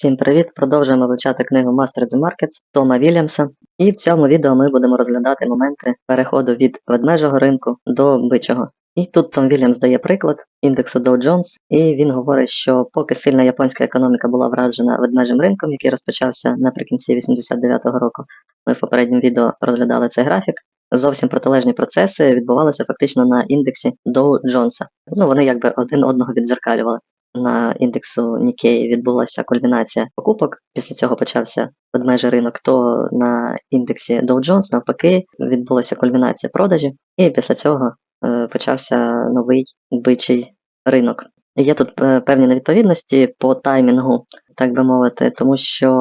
Всім привіт! Продовжуємо вивчати книгу Master the Markets Тома Вільямса. І в цьому відео ми будемо розглядати моменти переходу від ведмежого ринку до бичого. І тут Том Вільямс дає приклад індексу Dow Jones, і він говорить, що поки сильна японська економіка була вражена ведмежим ринком, який розпочався наприкінці 89-го року, ми в попередньому відео розглядали цей графік. Зовсім протилежні процеси відбувалися фактично на індексі Dow Jones. Ну вони якби один одного віддзеркалювали на індексу Nikkei відбулася кульмінація покупок. Після цього почався ведмежий ринок, то на індексі Dow Jones навпаки відбулася кульмінація продажів, і після цього е, почався новий бичий ринок. Є тут е, певні невідповідності по таймінгу, так би мовити, тому що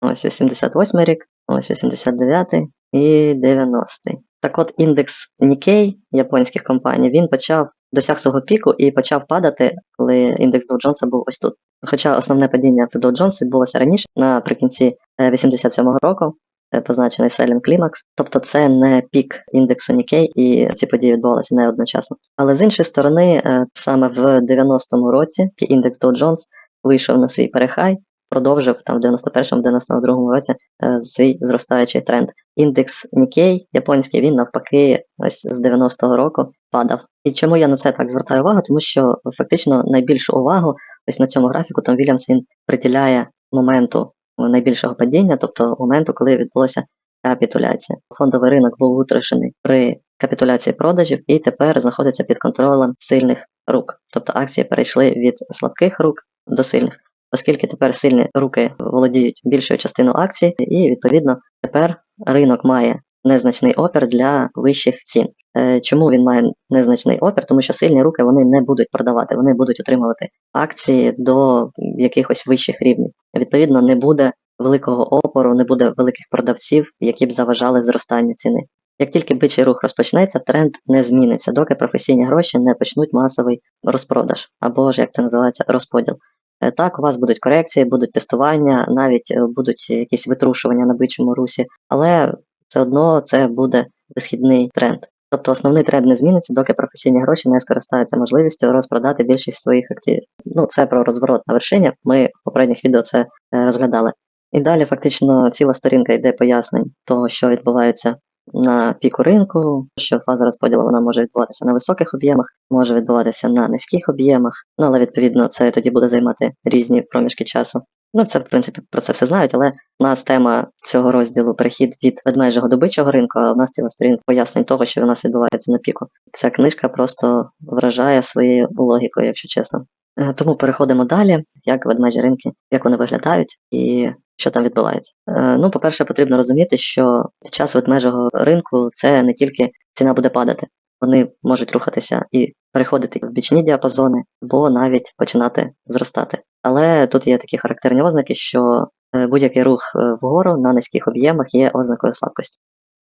ось 88 рік, ось 89 і 90. Так от індекс Nikkei японських компаній він почав досяг свого піку і почав падати, коли індекс Dow Jones був ось тут. Хоча основне падіння в Dow Jones відбулося раніше, наприкінці е, 87-го року, е, позначений Selling Climax, тобто це не пік індексу Nikkei, і ці події відбувалися не одночасно. Але з іншої сторони, е, саме в 90-му році індекс Dow Jones вийшов на свій перехай, продовжив там в 91-му, 92-му році е, свій зростаючий тренд. Індекс Nikkei японський він навпаки ось з 90-го року падав. І чому я на це так звертаю увагу? Тому що фактично найбільшу увагу ось на цьому графіку Том Вільямс він приділяє моменту найбільшого падіння, тобто моменту, коли відбулася капітуляція. Фондовий ринок був витрашений при капітуляції продажів і тепер знаходиться під контролем сильних рук. Тобто акції перейшли від слабких рук до сильних. Оскільки тепер сильні руки володіють більшою частиною акцій, і відповідно тепер ринок має незначний опір для вищих цін. Е, Чому він має незначний опір? Тому що сильні руки вони не будуть продавати, вони будуть отримувати акції до якихось вищих рівнів. Відповідно, не буде великого опору, не буде великих продавців, які б заважали зростанню ціни. Як тільки бичий рух розпочнеться, тренд не зміниться, доки професійні гроші не почнуть масовий розпродаж, або ж як це називається, розподіл. Е, Так, у вас будуть корекції, будуть тестування, навіть е, будуть якісь витрушування на бичому русі, але все одно це буде висхідний тренд. Тобто основний тренд не зміниться, доки професійні гроші не скористаються можливістю розпродати більшість своїх активів. Ну, це про розворот на вершині. Ми в попередніх відео це е, розглядали. І далі фактично ціла сторінка йде пояснень того, що відбувається на піку ринку, що фаза розподілу вона може відбуватися на високих об'ємах, може відбуватися на низьких об'ємах, ну але відповідно це тоді буде займати різні проміжки часу. Ну, це, в принципі, про це все знають, але у нас тема цього розділу перехід від ведмежого до бичого ринку, а у нас ціла сторінка пояснень того, що у нас відбувається на піку. Ця книжка просто вражає своєю логікою, якщо чесно. Е, Тому переходимо далі, як ведмежі ринки, як вони виглядають і що там відбувається. Е, Ну, по-перше, потрібно розуміти, що під час ведмежого ринку це не тільки ціна буде падати, вони можуть рухатися і переходити в бічні діапазони, або навіть починати зростати. Але тут є такі характерні ознаки, що е, будь-який рух е, вгору на низьких об'ємах є ознакою слабкості.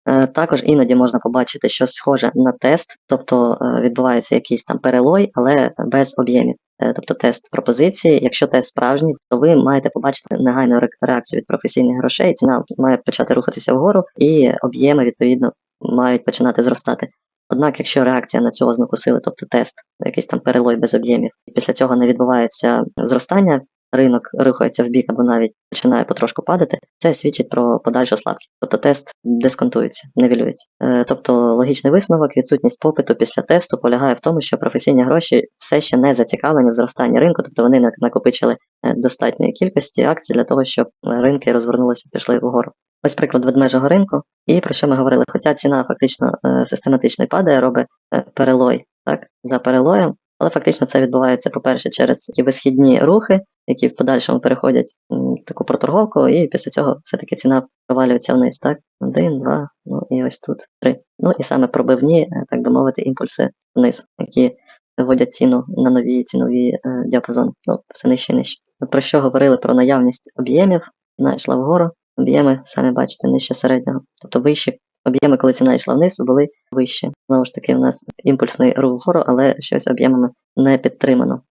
Е, Також іноді можна побачити щось схоже на тест, тобто відбувається якийсь там перелой, але без об'ємів. Тобто тест пропозиції. Якщо тест справжній, то ви маєте побачити негайну реакцію від професійних грошей. Ціна має почати рухатися вгору, і об'єми відповідно мають починати зростати. Однак, якщо реакція на цю ознаку сили, тобто тест, якийсь там перелой без об'ємів, і після цього не відбувається зростання, ринок рухається в бік або навіть починає потрошку падати, це свідчить про подальшу слабкість. Тобто тест дисконтується, невілюється. Е, тобто логічний висновок, відсутність попиту після тесту полягає в тому, що професійні гроші все ще не зацікавлені в зростанні ринку, тобто вони накопичили е, достатньої кількості акцій для того, щоб ринки розвернулися, пішли вгору. Ось приклад ведмежого ринку. І про що ми говорили? Хоча ціна фактично е, систематично падає, робить е, перелой так, за перелоєм, але фактично це відбувається, по-перше, через такі висхідні рухи, які в подальшому переходять м, таку проторговку, і після цього все-таки ціна провалюється вниз. Так? Один, два, ну і ось тут три. Ну і саме пробивні, е, так би мовити, імпульси вниз, які вводять ціну на нові цінові діапазони. Ну, все нижче нижче. От про що говорили про наявність об'ємів, ціна йшла вгору, об'єми, самі бачите, нижче середнього. Тобто вищі об'єми, коли ціна йшла вниз, були вищі. Знову ж таки, у нас імпульсний рух вгору, але щось об'ємами не підтримано.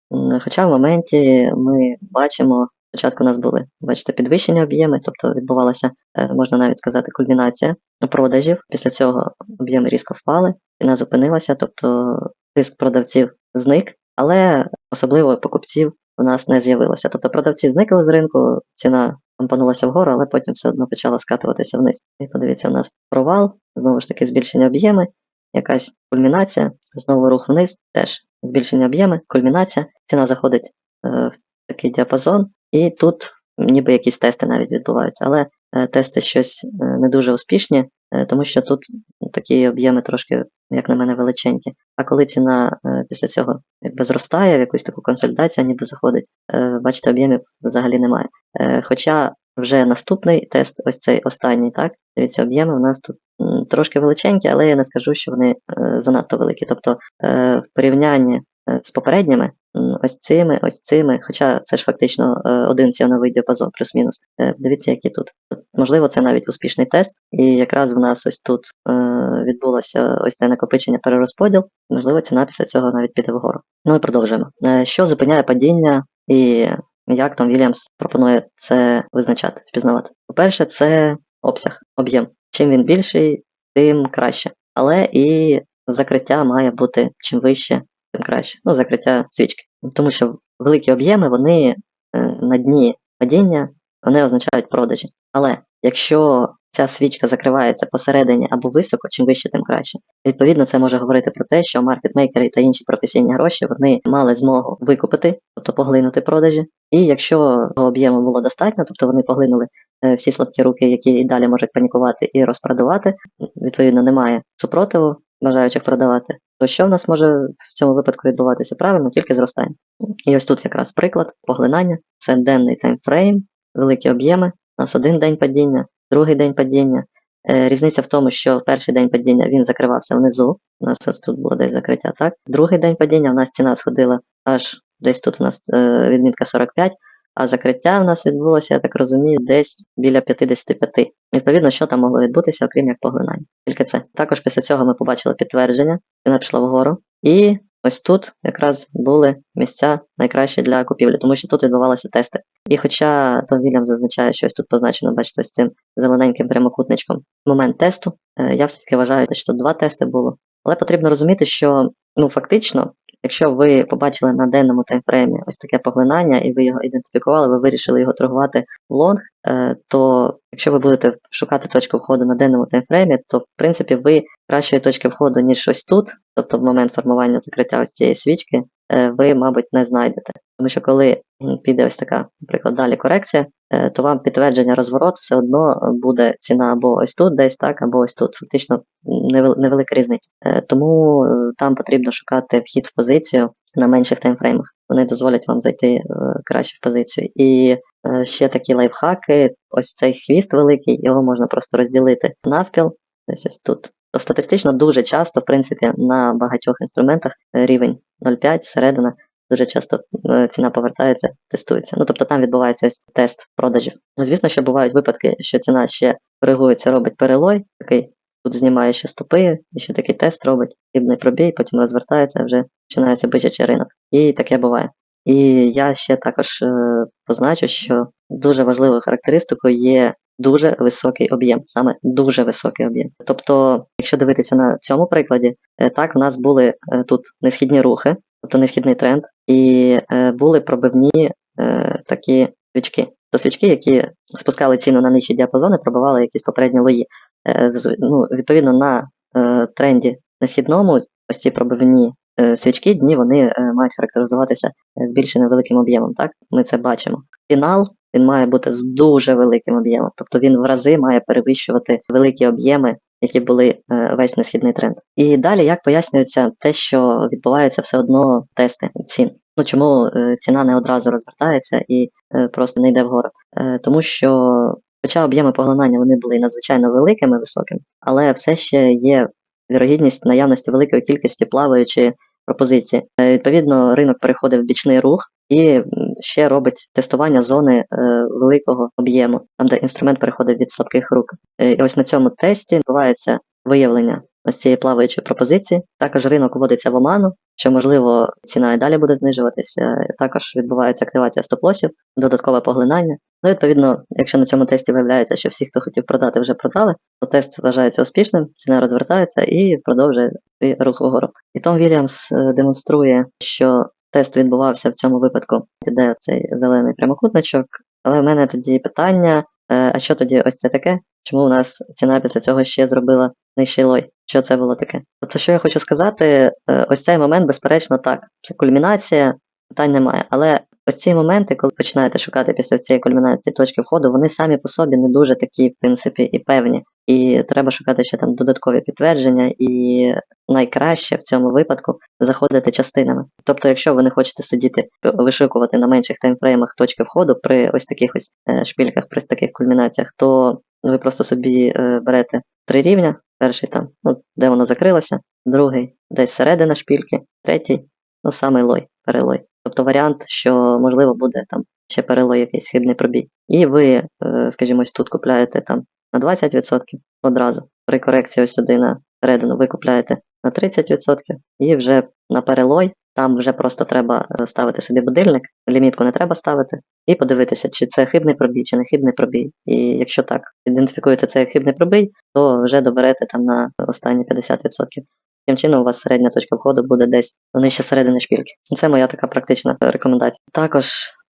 Хоча в моменті ми бачимо, спочатку у нас були, бачите, підвищені об'єми, тобто відбувалася, е, можна навіть сказати, кульмінація продажів. Після цього об'єми різко впали, ціна зупинилася, тобто тиск продавців зник, але особливо покупців в нас не з'явилося. Тобто продавці зникли з ринку, ціна компонулася вгору, але потім все одно почала скатуватися вниз. І подивіться, у нас провал, знову ж таки збільшення об'єми, якась кульмінація, знову рух вниз, теж збільшення об'єми, кульмінація, ціна заходить е, в такий діапазон, і тут ніби якісь тести навіть відбуваються, але тести щось е, не дуже успішні, е, тому що тут такі об'єми трошки, як на мене, величенькі. А коли ціна е, після цього якби зростає, в якусь таку консолідацію ніби заходить, е, бачите, об'ємів взагалі немає. Е, Хоча вже наступний тест, ось цей останній, так, дивіться, об'єми у нас тут трошки величенькі, але я не скажу, що вони е, занадто великі. Тобто е, в порівнянні е, з попередніми, ось цими, ось цими, хоча це ж фактично е, один ціновий діапазон, плюс-мінус. Е, Дивіться, які тут. Можливо, це навіть успішний тест, і якраз в нас ось тут е, відбулося ось це накопичення перерозподіл. Можливо, ціна після цього навіть піде вгору. Ну і продовжуємо. Е, Що зупиняє падіння і як Том Вільямс пропонує це визначати, впізнавати? По-перше, це обсяг, об'єм. Чим він більший, тим краще. Але і закриття має бути чим вище, тим краще. Ну, закриття свічки. Тому що великі об'єми, вони е, на дні падіння, вони означають продажі. Але якщо ця свічка закривається посередині або високо, чим вище, тим краще. Відповідно, це може говорити про те, що маркетмейкери та інші професійні гроші вони мали змогу викупити, тобто поглинути продажі. І якщо того об'єму було достатньо, тобто вони поглинули е, всі слабкі руки, які і далі можуть панікувати і розпродавати, відповідно, немає супротиву бажаючих продавати. То що в нас може в цьому випадку відбуватися правильно, тільки зростання. І ось тут якраз приклад поглинання, це денний таймфрейм, великі об'єми, у нас один день падіння, другий день падіння. Е, Різниця в тому, що перший день падіння він закривався внизу. У нас тут було десь закриття, так? Другий день падіння у нас ціна сходила аж десь тут у нас е, відмітка 45, а закриття в нас відбулося, я так розумію, десь біля 55. Відповідно, що там могло відбутися, окрім як поглинання. Тільки це. Також після цього ми побачили підтвердження, ціна пішла вгору. І ось тут якраз були місця найкращі для купівлі, тому що тут відбувалися тести. І хоча Том Вільям зазначає, що ось тут позначено, бачите, ось цим зелененьким прямокутничком момент тесту, е, я все-таки вважаю, що тут два тести було. Але потрібно розуміти, що ну фактично, якщо ви побачили на денному таймфреймі ось таке поглинання, і ви його ідентифікували, ви вирішили його торгувати в лонг, то якщо ви будете шукати точку входу на денному таймфреймі, то в принципі ви кращої точки входу, ніж ось тут, тобто в момент формування закриття ось цієї свічки, е, ви, мабуть, не знайдете. Тому що коли піде ось така, наприклад, далі корекція, е, то вам підтвердження розворот все одно буде ціна або ось тут, десь так, або ось тут. Фактично невел- невелика різниця. Е, Тому е, там потрібно шукати вхід в позицію на менших таймфреймах. Вони дозволять вам зайти е, краще в позицію. І е, ще такі лайфхаки. Ось цей хвіст великий, його можна просто розділити навпіл. Десь ось тут. Статистично дуже часто, в принципі, на багатьох інструментах е, рівень 0,5, середина, дуже часто е, ціна повертається, тестується. Ну тобто там відбувається ось тест продажів. Звісно, що бувають випадки, що ціна ще коригується, робить перелой, такий тут знімає ще стопи, і ще такий тест робить, хибний пробій, потім розвертається, вже починається бичачий ринок. І таке буває. І я ще також е, позначу, що дуже важливою характеристикою є дуже високий об'єм, саме дуже високий об'єм. Тобто, якщо дивитися на цьому прикладі, е, так в нас були е, тут несхідні рухи, тобто несхідний тренд, і були пробивні такі свічки. То свічки, які спускали ціну на нижчі діапазони, пробивали якісь попередні лої. Ну, відповідно на тренді несхідному, ось ці пробивні свічки дні вони е, мають характеризуватися е, збільшеним великим об'ємом. Так, ми це бачимо. Фінал він має бути з дуже великим об'ємом, тобто він в рази має перевищувати великі об'єми, які були е, весь несхідний тренд. І далі як пояснюється те, що відбуваються все одно тести цін. Ну чому е, ціна не одразу розвертається і е, просто не йде вгору? Е, тому що, хоча об'єми поглинання вони були надзвичайно великими, високими, але все ще є вірогідність наявності великої кількості плаваючої пропозиції. Е, Відповідно, ринок переходив в бічний рух і ще робить тестування зони е, великого об'єму, там де інструмент переходить від слабких рук. Е, І ось на цьому тесті відбувається виявлення ось цієї плаваючої пропозиції. Також ринок вводиться в оману, що можливо ціна і далі буде знижуватися. Також відбувається активація стоп-лосів, додаткове поглинання. Ну, відповідно, якщо на цьому тесті виявляється, що всі, хто хотів продати, вже продали, то тест вважається успішним, ціна розвертається і продовжує рух вгору. І Том Вільямс е, демонструє, що тест відбувався в цьому випадку, де цей зелений прямокутничок. Але в мене тоді питання: а що тоді ось це таке? Чому у нас ціна після цього ще зробила нижчий лой? Що це було таке? Тобто, що я хочу сказати, е, ось цей момент, безперечно, так, це кульмінація, питань немає. Але ось ці моменти, коли починаєте шукати після цієї кульмінації точки входу, вони самі по собі не дуже такі, в принципі, і певні. І треба шукати ще там додаткові підтвердження, і найкраще в цьому випадку заходити частинами. Тобто, якщо ви не хочете сидіти вишукувати на менших таймфреймах точки входу при ось таких ось е, шпільках, при таких кульмінаціях, то ви просто собі е, берете три рівня. Перший там, ну, де воно закрилося, другий десь середина шпільки, третій, ну самий лой, перелой. Тобто варіант, що можливо буде там ще перелой якийсь хибний пробій. І ви, е, скажімо, тут купляєте там на 20% одразу. При корекції ось сюди на середину ви купляєте на 30% і вже на перелой. Там вже просто треба е, ставити собі будильник, лімітку не треба ставити, і подивитися, чи це хибний пробій, чи не хибний пробій. І якщо так ідентифікуєте це як хибний пробій, то вже доберете там на останні 50%. Таким чином, у вас середня точка входу буде десь нижче середини шпільки. Це моя така практична рекомендація. Також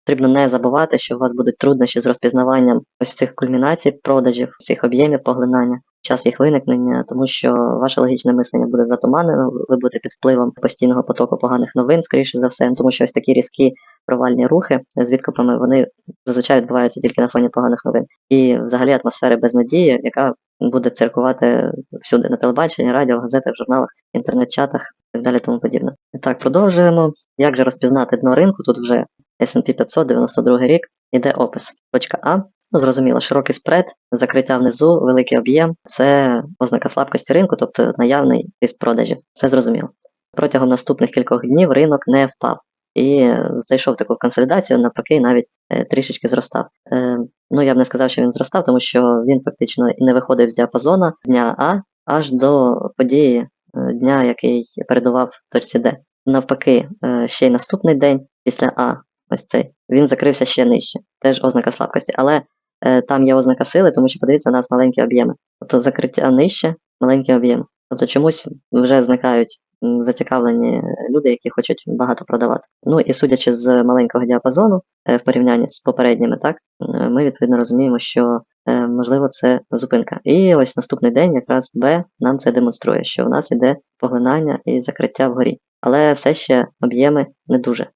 потрібно не забувати, що у вас будуть труднощі з розпізнаванням ось цих кульмінацій, продажів, цих об'ємів поглинання. Час їх виникнення, тому що ваше логічне мислення буде затуманено, ви будете під впливом постійного потоку поганих новин, скоріше за все, тому що ось такі різкі провальні рухи з відкупами вони зазвичай відбуваються тільки на фоні поганих новин. І взагалі атмосфери безнадії, яка буде циркувати всюди на телебаченні, радіо, газетах, журналах, інтернет-чатах і так далі тому подібне. І так, продовжуємо. Як же розпізнати дно ринку? Тут вже S&P 500, 92 рік, іде опис. Точка А. Ну, зрозуміло, широкий спред, закриття внизу, великий об'єм це ознака слабкості ринку, тобто наявний тиск продажів. Все зрозуміло. Протягом наступних кількох днів ринок не впав і зайшов таку консолідацію, навпаки, навіть е, трішечки зростав. Е, ну, я б не сказав, що він зростав, тому що він фактично не виходив з діапазону дня А аж до події е, дня, який передував точці Д. Навпаки, ще й наступний день після А, ось цей, він закрився ще нижче, теж ознака слабкості. Але там є ознака сили, тому що подивіться, у нас маленькі об'єми. Тобто закриття нижче, маленькі об'єми. Тобто чомусь вже зникають зацікавлені люди, які хочуть багато продавати. Ну і судячи з маленького діапазону е, в порівнянні з попередніми, так е, ми відповідно розуміємо, що е, можливо це зупинка. І ось наступний день, якраз Б нам це демонструє, що у нас іде поглинання і закриття вгорі. Але все ще об'єми не дуже.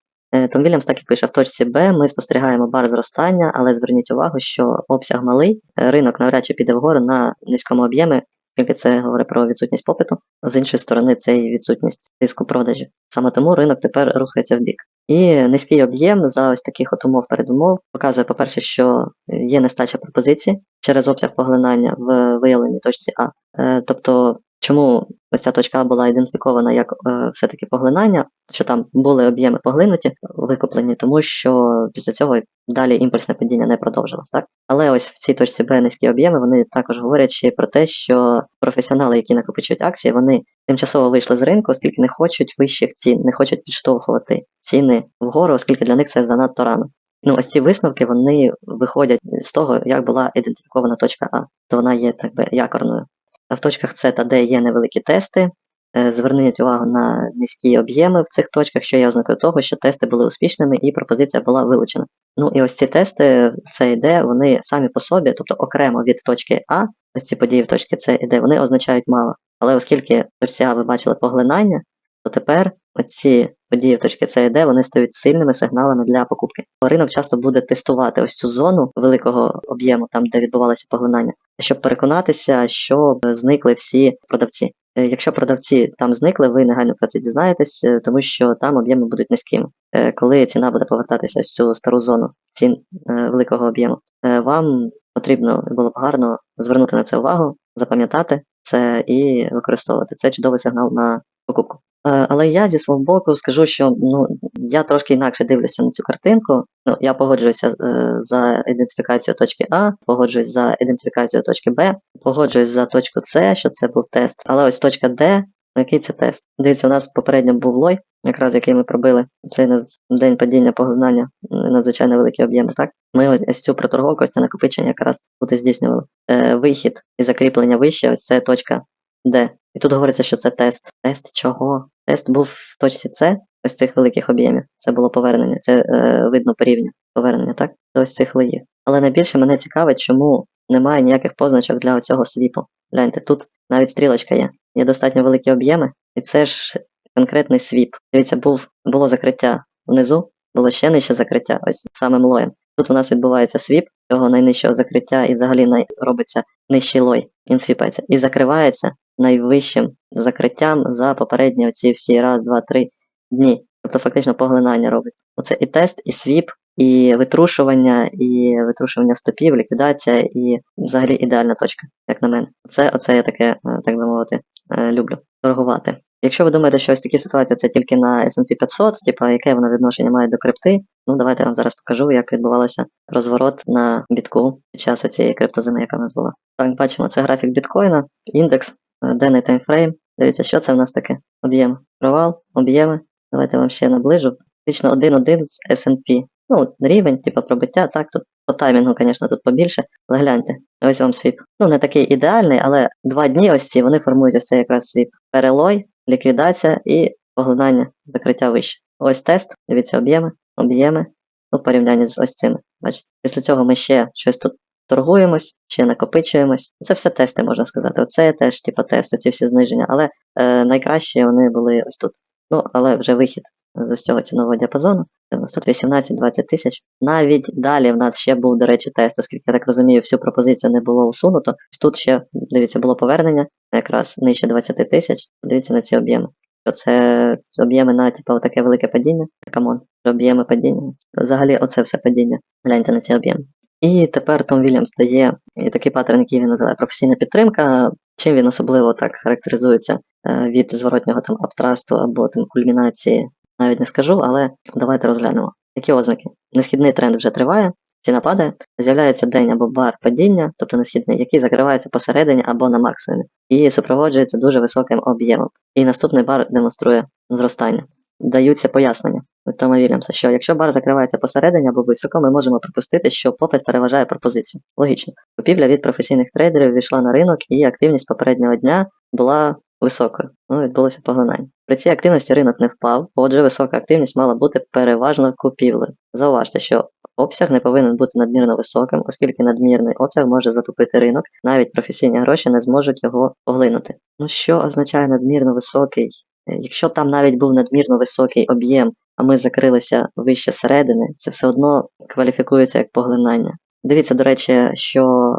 Том Вільямс так і пише: в точці Б ми спостерігаємо бар зростання, але зверніть увагу, що обсяг малий, ринок навряд чи піде вгору на низькому об'ємі, оскільки це говорить про відсутність попиту. З іншої сторони, це і відсутність тиску продажів. Саме тому ринок тепер рухається в бік. І низький об'єм за ось таких от умов передумов показує, по-перше, що є нестача пропозицій через обсяг поглинання в виявленій точці А. Е, Тобто, чому ось ця точка була ідентифікована як е, все-таки поглинання, що там були об'єми поглинуті, викуплені, тому що після цього далі імпульсне падіння не продовжилось, так? Але ось в цій точці Б низькі об'єми вони також говорять ще про те, що професіонали, які накопичують акції, вони тимчасово вийшли з ринку, оскільки не хочуть вищих цін, не хочуть підштовхувати ціни вгору, оскільки для них це занадто рано. Ну, ось ці висновки вони виходять з того, як була ідентифікована точка А, то вона є так би якорною. В точках С та Д є невеликі тести. Е, Зверніть увагу на низькі об'єми в цих точках, що є ознакою того, що тести були успішними і пропозиція була вилучена. Ну і ось ці тести, С і Д, вони самі по собі, тобто окремо від точки А, ось ці події в точці С і Д, вони означають мало. Але оскільки в точці А ви бачили поглинання, то тепер оці події в точці С і Д вони стають сильними сигналами для покупки. Ринок часто буде тестувати ось цю зону великого об'єму, там де відбувалося поглинання, щоб переконатися, що зникли всі продавці. Е, Якщо продавці там зникли, ви негайно про це дізнаєтесь, е, тому що там об'єми будуть низькими. Е, Коли ціна буде повертатися в цю стару зону цін великого об'єму, вам потрібно було б гарно звернути на це увагу, запам'ятати це і використовувати. Це чудовий сигнал на покупку. Е, Але я зі свого боку скажу, що ну я трошки інакше дивлюся на цю картинку. Ну я погоджуюся е, за ідентифікацію точки А, погоджуюсь за ідентифікацію точки Б, погоджуюсь за точку С, що це був тест. Але ось точка Д, ну який це тест? Дивіться, у нас попередньо був лой, якраз який ми пробили. Цей наз- день падіння поглинання надзвичайно великі об'єми. Так ми ось, ось цю проторговку, ось це накопичення якраз і здійснювали. Е, вихід і закріплення вище, ось це точка Д. І тут говориться, що це тест. Тест чого? Тест був в точці С, ось цих великих об'ємів. Це було повернення, це е, видно по рівню повернення, так? До ось цих лоїв. Але найбільше мене цікавить, чому немає ніяких позначок для цього свіпу. Гляньте, тут навіть стрілочка є. Є достатньо великі об'єми, і це ж конкретний свіп. Дивіться, був, було закриття внизу, було ще нижче закриття, ось самим лоєм. Тут у нас відбувається свіп цього найнижчого закриття, і взагалі най... робиться нижчий лой. Він свіпається і закривається найвищим закриттям за попередні оці всі раз, два, три дні. Тобто фактично поглинання робиться. Оце і тест, і свіп, і витрушування, і витрушування стопів, ліквідація, і взагалі ідеальна точка, як на мене. Це оце я таке, е, так би мовити, е, люблю торгувати. Якщо ви думаєте, що ось такі ситуації це тільки на S&P 500, типа яке воно відношення має до крипти, ну давайте я вам зараз покажу, як відбувався розворот на бітку під час цієї криптозими, яка в нас була. Так, бачимо, це графік біткоїна, індекс, денний таймфрейм. Дивіться, що це в нас таке? Об'єм. Провал, об'єми. Давайте вам ще наближу. Фактично 1-1 з S&P. Ну, рівень, типу пробиття, так, тут по таймінгу, звісно, тут побільше. Але гляньте, ось вам свіп. Ну, не такий ідеальний, але два дні ось ці вони формують ось цей якраз свіп. Перелой, ліквідація і поглинання, закриття вище. Ось тест, дивіться, об'єми, об'єми, ну, в порівнянні з ось цими. Бачите, після цього ми ще щось тут торгуємось, ще накопичуємось. Це все тести, можна сказати. Оце теж, типу, тести, ці всі зниження. Але е, найкращі вони були ось тут. Ну, але вже вихід з ось цього цінового діапазону. Це у нас тут 18-20 тисяч. Навіть далі в нас ще був, до речі, тест, оскільки я так розумію, всю пропозицію не було усунуто. Тут ще, дивіться, було повернення, якраз нижче 20 тисяч. Дивіться на ці об'єми. Це об'єми на типу, таке велике падіння. Камон, об'єми падіння. Взагалі, оце все падіння. Гляньте на ці об'єми. І тепер Том Вільямс дає такий паттерн, який він називає професійна підтримка. Чим він особливо так характеризується е, від зворотнього там аптрасту або там кульмінації, навіть не скажу, але давайте розглянемо. Які ознаки? Несхідний тренд вже триває, ціна падає, з'являється день або бар падіння, тобто несхідний, який закривається посередині або на максимумі, і супроводжується дуже високим об'ємом. І наступний бар демонструє зростання. Даються пояснення від Тома Вільямса, що якщо бар закривається посередині або високо, ми можемо припустити, що попит переважає пропозицію. Логічно. Купівля від професійних трейдерів війшла на ринок, і активність попереднього дня була високою. Ну, відбулося поглинання. При цій активності ринок не впав, отже, висока активність мала бути переважно купівлею. Зауважте, що обсяг не повинен бути надмірно високим, оскільки надмірний обсяг може затупити ринок, навіть професійні гроші не зможуть його поглинути. Ну що означає надмірно високий? Е, Якщо там навіть був надмірно високий об'єм, а ми закрилися вище середини, це все одно кваліфікується як поглинання. Дивіться, до речі, що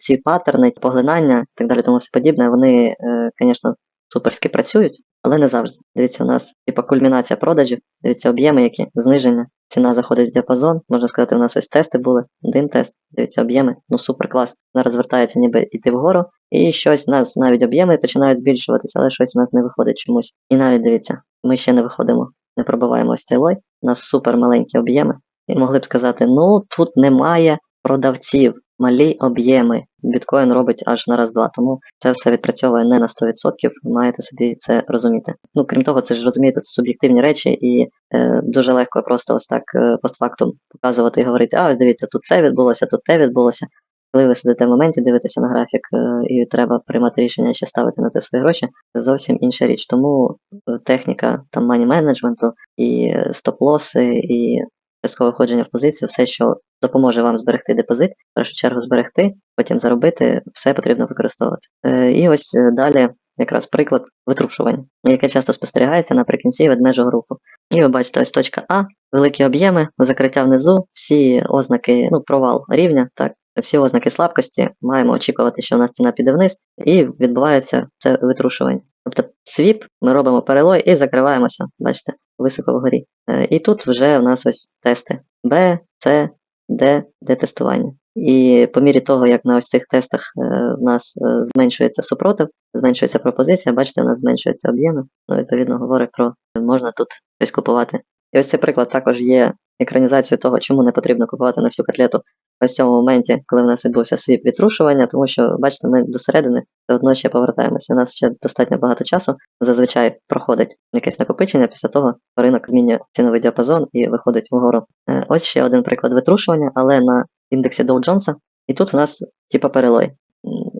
ці паттерни, поглинання і так далі, тому все подібне, вони, звісно, суперськи працюють, але не завжди. Дивіться, у нас типа кульмінація продажів, дивіться, об'єми, які зниження, ціна заходить в діапазон. Можна сказати, у нас ось тести були. Один тест, дивіться, об'єми, ну супер клас. Зараз звертається ніби йти вгору, і щось у нас навіть об'єми починають збільшуватися, але щось у нас не виходить чомусь. І навіть дивіться, ми ще не виходимо, не пробиваємо ось цей лой. У супер маленькі об'єми. І могли б сказати, ну тут немає продавців, малі об'єми. Біткоін робить аж на раз-два, тому це все відпрацьовує не на 100%, маєте собі це розуміти. Ну, крім того, це ж розумієте, це суб'єктивні речі, і е, дуже легко просто ось так е, постфактум показувати і говорити, а ось дивіться, тут це відбулося, тут те відбулося. Коли ви сидите в моменті, дивитеся на графік е, і треба приймати рішення, чи ставити на це свої гроші, це зовсім інша річ. Тому е, техніка там мані менеджменту і е, стоп-лоси, і часткове входження в позицію, все, що допоможе вам зберегти депозит, в першу чергу зберегти, потім заробити, все потрібно використовувати. І ось далі якраз приклад витрушування, яке часто спостерігається наприкінці ведмежого руху. І ви бачите, ось точка А, великі об'єми, закриття внизу, всі ознаки, ну, провал рівня, так, всі ознаки слабкості, маємо очікувати, що у нас ціна піде вниз, і відбувається це витрушування. Тобто свіп, ми робимо перелой і закриваємося, бачите, високо вгорі. Е, І тут вже у нас ось тести Б, С, Д, Д тестування. І по мірі того, як на ось цих тестах е, в нас е, зменшується супротив, зменшується пропозиція, бачите, у нас зменшуються об'єми. Ну, відповідно, говорить про можна тут щось купувати. І ось цей приклад також є екранізацією того, чому не потрібно купувати на всю котлету ось цьому моменті, коли в нас відбувся свіп відрушування, тому що, бачите, ми до середини одно ще повертаємося. У нас ще достатньо багато часу. Зазвичай проходить якесь накопичення, після того ринок змінює ціновий діапазон і виходить вгору. Е, Ось ще один приклад витрушування, але на індексі Dow Jones. І тут у нас типа перелой.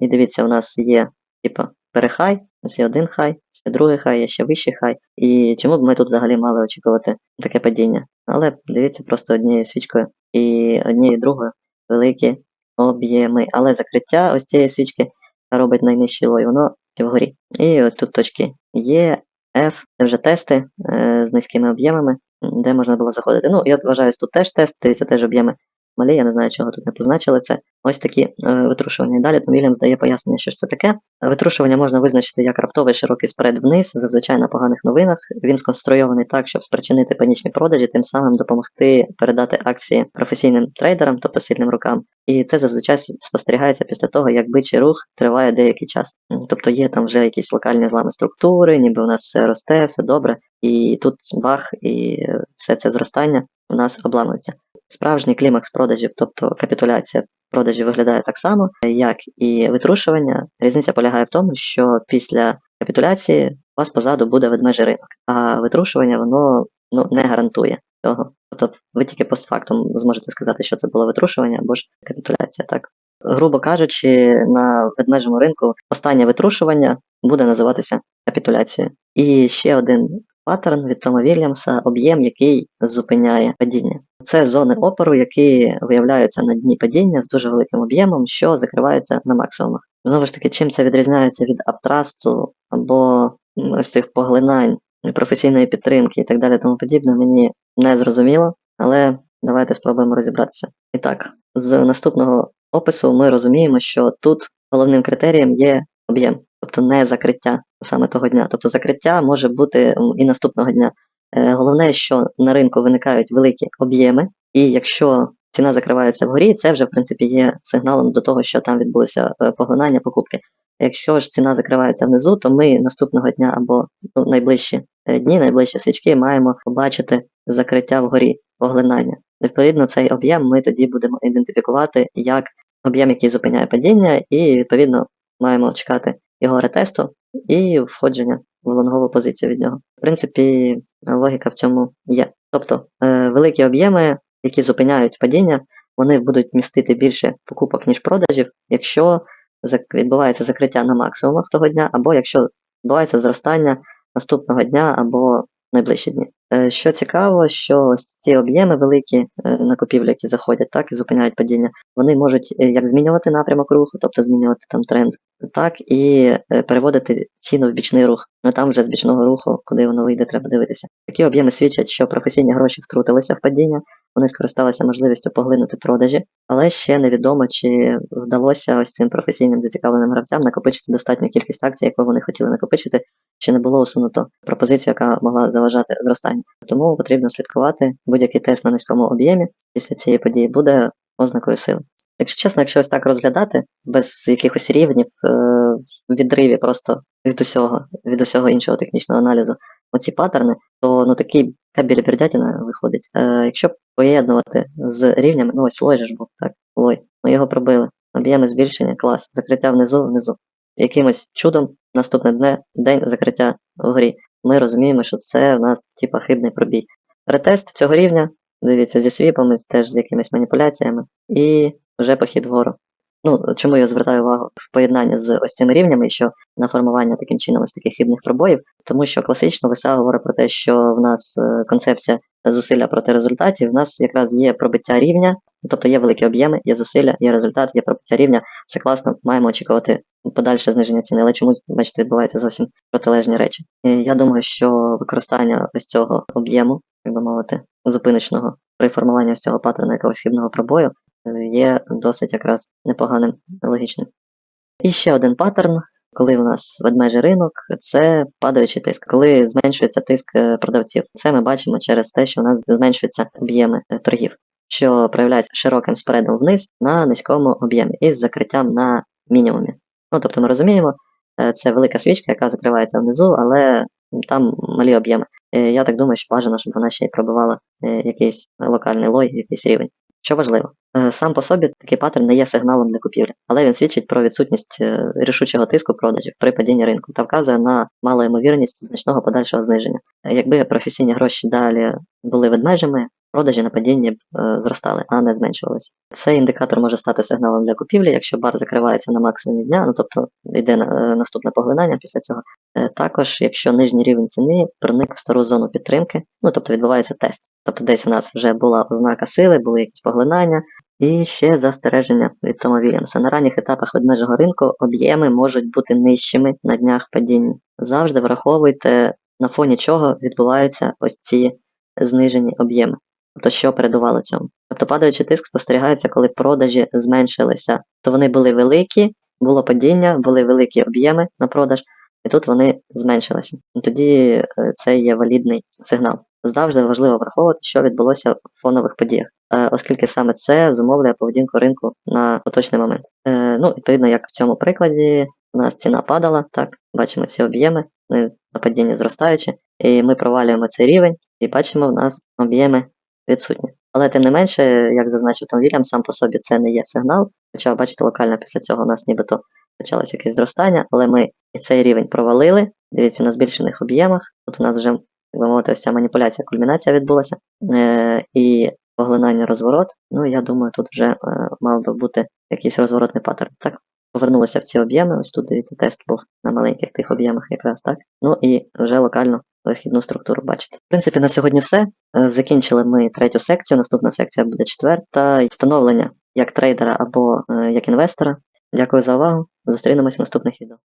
І дивіться, у нас є типа перехай, ось є один хай, є другий хай, є ще вищий хай. І чому б ми тут взагалі мали очікувати таке падіння? Але дивіться, просто однією свічкою і однією другою великі об'єми. Але закриття ось цієї свічки робить найнижчий лой, воно вгорі. І от тут точки Є, F, це вже тести е, з низькими об'ємами, де можна було заходити. Ну, я вважаю, тут теж тест, дивіться, теж об'єми малі, я не знаю, чого тут не позначили це. Ось такі е, витрушування. Далі Том Вільямс дає пояснення, що ж це таке. Витрушування можна визначити як раптовий широкий спред вниз, зазвичай на поганих новинах. Він сконструйований так, щоб спричинити панічні продажі, тим самим допомогти передати акції професійним трейдерам, тобто сильним рукам. І це зазвичай спостерігається після того, як бичий рух триває деякий час. Тобто є там вже якісь локальні злами структури, ніби у нас все росте, все добре, і тут бах, і все це зростання у нас обламується. Справжній клімакс продажів, тобто капітуляція продажів виглядає так само, як і витрушування. Різниця полягає в тому, що після капітуляції у вас позаду буде ведмежий ринок, а витрушування воно ну, не гарантує цього. Тобто ви тільки постфактум зможете сказати, що це було витрушування або ж капітуляція. Так, грубо кажучи, на ведмежому ринку останнє витрушування буде називатися капітуляцією. І ще один паттерн від Тома Вільямса, об'єм, який зупиняє падіння. Це зони опору, які виявляються на дні падіння з дуже великим об'ємом, що закриваються на максимумах. Знову ж таки, чим це відрізняється від аптрасту або ось цих поглинань, професійної підтримки і так далі, тому подібне, мені не зрозуміло, але давайте спробуємо розібратися. І так, з наступного опису ми розуміємо, що тут головним критерієм є об'єм, тобто не закриття саме того дня. Тобто закриття може бути і наступного дня. Е, Головне, що на ринку виникають великі об'єми, і якщо ціна закривається вгорі, це вже в принципі є сигналом до того, що там відбулося е, поглинання покупки. Якщо ж ціна закривається внизу, то ми наступного дня або ну, найближчі е, дні, найближчі свічки маємо побачити закриття вгорі, поглинання. Відповідно, цей об'єм ми тоді будемо ідентифікувати як об'єм, який зупиняє падіння, і відповідно маємо чекати його ретесту і входження в лонгову позицію від нього. В принципі, логіка в цьому є. Тобто е, великі об'єми, які зупиняють падіння, вони будуть містити більше покупок, ніж продажів, якщо відбувається закриття на максимумах того дня, або якщо відбувається зростання наступного дня або найближчі дні. Е, Що цікаво, що ось ці об'єми великі е, на купівлю, які заходять, так і зупиняють падіння, вони можуть е, як змінювати напрямок руху, тобто змінювати там тренд, так і переводити ціну в бічний рух. Ну там вже з бічного руху, куди воно вийде, треба дивитися. Такі об'єми свідчать, що професійні гроші втрутилися в падіння, вони скористалися можливістю поглинути продажі, але ще невідомо, чи вдалося ось цим професійним зацікавленим гравцям накопичити достатню кількість акцій, яку вони хотіли накопичити, чи не було усунуто пропозицію, яка могла заважати зростанню. Тому потрібно слідкувати. Будь-який тест на низькому об'ємі після цієї події буде ознакою сили. Якщо чесно, якщо ось так розглядати, без якихось рівнів, е, в відриві просто від усього, від усього іншого технічного аналізу, оці паттерни, то ну такий кабель бердятіна виходить. Е, якщо поєднувати з рівнями, ну ось лой же ж був, так, лой, ми його пробили. Об'єми збільшення, клас, закриття внизу, внизу. Якимось чудом наступне дне, день закриття вгорі. Ми розуміємо, що це в нас типа хибний пробій. Ретест цього рівня, дивіться, зі свіпами, теж з якимись маніпуляціями, і вже похід вгору. Ну, чому я звертаю увагу в поєднанні з ось цими рівнями, що на формування таким чином ось таких хибних пробоїв, тому що класично ВСА говорить про те, що в нас е, концепція зусилля проти результатів, в нас якраз є пробиття рівня, тобто є великі об'єми, є зусилля, є результат, є пробиття рівня, все класно, маємо очікувати подальше зниження ціни, але чомусь, бачите, відбуваються зовсім протилежні речі. Я думаю, що використання ось цього об'єму, як би мовити, зупиночного при формуванні ось цього паттерну якогось хибного пробою є досить якраз непоганим логічним. І ще один паттерн, коли у нас ведмежий ринок, це падаючий тиск, коли зменшується тиск е, продавців. Це ми бачимо через те, що у нас зменшуються об'єми е, торгів, що проявляється широким спредом вниз на низькому об'ємі із закриттям на мінімумі. Ну тобто ми розуміємо, е, це велика свічка, яка закривається внизу, але там малі об'єми. Я так думаю, що бажано, щоб вона ще й пробивала якийсь локальний лой, якийсь рівень. Що важливо, Е, сам по собі такий паттерн не є сигналом для купівлі, але він свідчить про відсутність е, рішучого тиску продажів при падінні ринку та вказує на малу ймовірність значного подальшого зниження. Е, Якби професійні гроші далі були ведмежами, продажі на падінні е, зростали, а не зменшувалися. Цей індикатор може стати сигналом для купівлі, якщо бар закривається на максимумі дня, ну тобто йде на- наступне поглинання після цього. Е, Також, якщо нижній рівень ціни проник в стару зону підтримки, ну тобто відбувається тест. Тобто десь у нас вже була ознака сили, були якісь поглинання, і ще застереження від Тома Вільямса. На ранніх етапах ведмежого ринку об'єми можуть бути нижчими на днях падіння. Завжди враховуйте, на фоні чого відбуваються ось ці знижені об'єми. Тобто, що передувало цьому. Тобто падаючий тиск спостерігається, коли продажі зменшилися. То вони були великі, було падіння, були великі об'єми на продаж, і тут вони зменшилися. Тоді е, це є валідний сигнал. Завжди важливо враховувати, що відбулося в фонових подіях, е, оскільки саме це зумовлює поведінку ринку на поточний момент. Е, ну, відповідно, як в цьому прикладі, у нас ціна падала, так, бачимо ці об'єми, вони на падінні зростаючі, і ми провалюємо цей рівень, і бачимо, в нас об'єми відсутні. Але тим не менше, як зазначив Том Вільям, сам по собі це не є сигнал. Хоча, бачите, локально після цього у нас нібито почалося якесь зростання, але ми цей рівень провалили. Дивіться, на збільшених об'ємах. Тут у нас вже, як би мовити, ця маніпуляція, кульмінація відбулася. Е, і поглинання розворот. Ну, я думаю, тут вже е, мав би бути якийсь розворотний паттерн. Так, повернулися в ці об'єми. Ось тут дивіться, тест був на маленьких тих об'ємах якраз так. Ну і вже локально вихідну структуру бачите. В принципі, на сьогодні все. Е, Закінчили ми третю секцію. Наступна секція буде четверта. Встановлення як трейдера або е, як інвестора. Дякую за увагу. Зустрінемось в наступних відео.